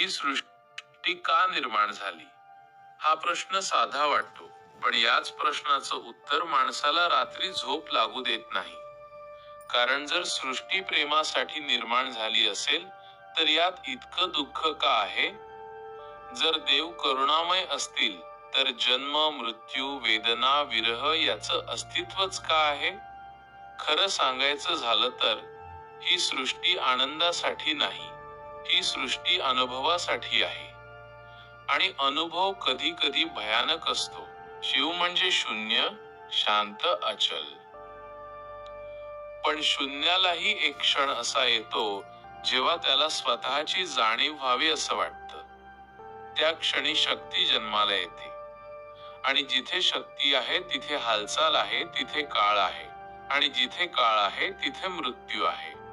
ही सृष्टी का निर्माण झाली? हा प्रश्न साधा वाटतो पण याच प्रश्नाचं उत्तर माणसाला रात्री झोप लागू देत नाही. कारण जर सृष्टी प्रेमासाठी निर्माण झाली असेल तर यात इतकं दुःख का आहे? जर देव करुणामय असतील तर जन्म मृत्यू वेदना विरह याचं अस्तित्वच का आहे? खरं सांगायचं झालं तर ही सृष्टी आनंदासाठी नाही. ही सृष्टी अनुभवासाठी आहे. आणि अनुभव कधी कधी भयानक असतो. शिव म्हणजे शून्य शांत अचल. पण शून्यालाही एक क्षण असा येतो जेव्हा त्याला स्वतःची जाणीव व्हावी असं वाटतं. त्या क्षणी शक्ती जन्माला येते. आणि जिथे शक्ती आहे तिथे हालचाल आहे तिथे काळ आहे. आणि जिथे काळ आहे तिथे मृत्यू आहे.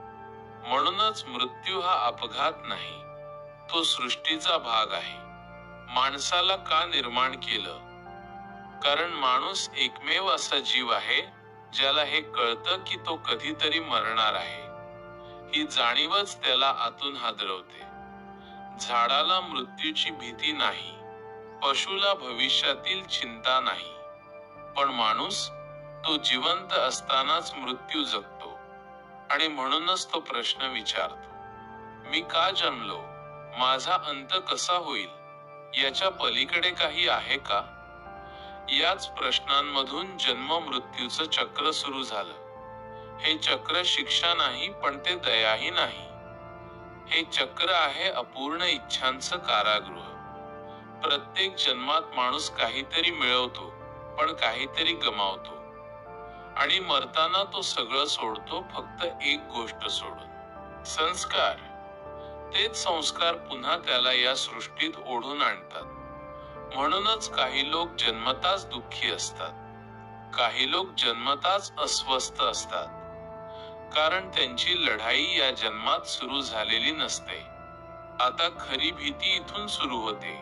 म्हणूनच मृत्यू हा अपघात नाही तो सृष्टीचा भाग आहे. माणसाला का निर्माण केलं? कारण माणूस एकमेव असा जीव आहे ज्याला हे कळतं की तो कधीतरी मरणार आहे. ही जाणीवच त्याला आतून हादरवते. झाडाला मृत्यूची भीती नाही पशुला भविष्यातील चिंता नाही. पण माणूस तो जिवंत असतानाच मृत्यू जगतो. आणि म्हणूनच तो प्रश्न विचारतो मी का जन्मलो माझा अंत कसा होईल? याच्या पलीकडे काही आहे का? याच प्रश्नांमधून जन्म मृत्यूचं चक्र सुरू झालं. हे चक्र शिक्षा नाही पण ते दयाही नाही. हे चक्र आहे अपूर्ण इच्छांचं कारागृह. प्रत्येक जन्मात माणूस काहीतरी मिळवतो पण काहीतरी गमावतो. आणि मरताना तो सगळं सोडतो फक्त एक गोष्ट सोडून. संस्कार. तेच संस्कार पुन्हा त्याला या सृष्टीत ओढून आणतात. म्हणूनच काही लोक जन्मताच दुःखी असतात. काही लोक जन्मताच अस्वस्थ असतात. कारण त्यांची लढाई या जन्मात सुरू झालेली नसते. आता खरी भीती इथून सुरू होते.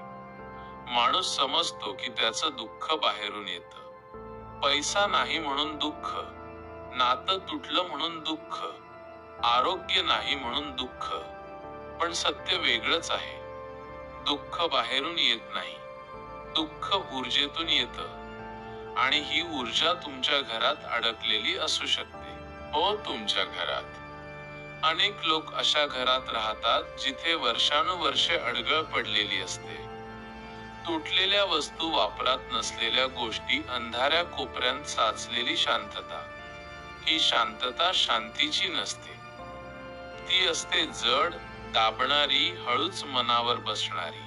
माणूस समजतो की त्याचं दुःख बाहेरून येतं. पैसा नाही म्हणून दुःख नातं तुटलं म्हणून दुःख आरोग्य नाही म्हणून दुःख पण सत्य वेगळंच आहे. दुःख बाहेरून येत नाही दुःख ऊर्जेतून येत आणि ही ऊर्जा तुमच्या घरात अडकलेली असू शकते. हो तुमच्या घरात. अनेक लोक अशा घरात राहतात जिथे वर्षानुवर्षे अडगळ पडलेली असते. तुटलेल्या वस्तू वापरात नसलेल्या गोष्टी अंधाऱ्या कोपऱ्यात साचलेली शांतता. ही शांतता शांतीची नसते. ती असते जड दाबणारी हळूच मनावर बसणारी.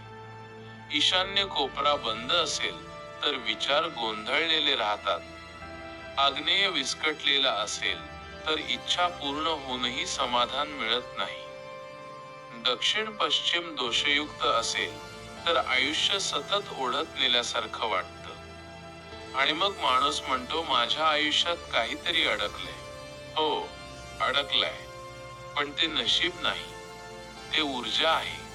ईशान्य कोपरा बंद असेल तर विचार गोंधळलेले राहतात. आग्नेय विस्कटलेला असेल तर इच्छा पूर्ण होऊनही समाधान मिळत नाही. दक्षिण पश्चिम दोषयुक्त असेल तर आयुष्य सतत ओढत नेल्यासारखं वाटतं. आणि मग माणूस म्हणतो माझ्या आयुष्यात काहीतरी अडकलंय. हो अडकलाय. पण ते नशीब नाही. ते ऊर्जा आहे.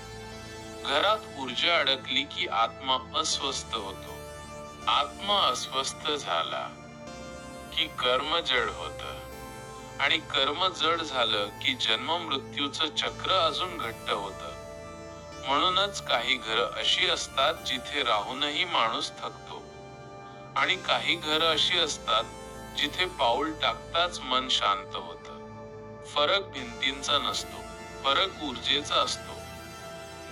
घरात ऊर्जा अडकली की आत्मा अस्वस्थ होतो. आत्मा अस्वस्थ झाला की कर्म जड होत. आणि कर्म जड झालं की जन्म मृत्यूचं चक्र अजून घट्ट होतं. म्हणूनच काही घरं अशी असतात जिथे राहूनही माणूस थकतो. आणि काही घरं अशी असतात जिथे पाऊल टाकताच मन शांत होत. फरक भिंतींचा नसतो फरक ऊर्जेचा असतो.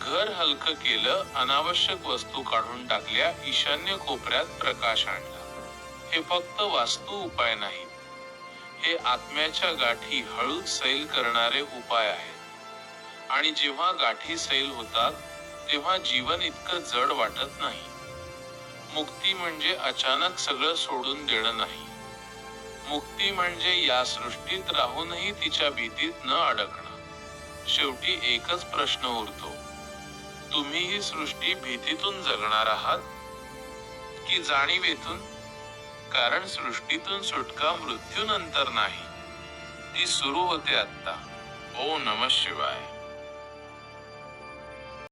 घर हलकं केलं अनावश्यक वस्तू काढून टाकल्या ईशान्य कोपऱ्यात प्रकाश आणला. हे फक्त वास्तू उपाय नाहीत हे आत्म्याच्या गाठी हळूच सैल करणारे उपाय आहेत. आणि जेव्हा गाठी सैल होतात तेव्हा जीवन इतकं जड वाटत नाही. मुक्ती म्हणजे अचानक सगळं सोडून देणं नाही. मुक्ती म्हणजे या सृष्टीत राहूनही तिच्या भीतीत न अडकणं. शेवटी एकच प्रश्न उरतो. तुम्ही ही सृष्टी भीतीतून जगणार आहात? की जाणीवेतून? कारण सृष्टीतून सुटका मृत्यूनंतर नाही. ती सुरू होते आत्ता. ओ नम शिवाय.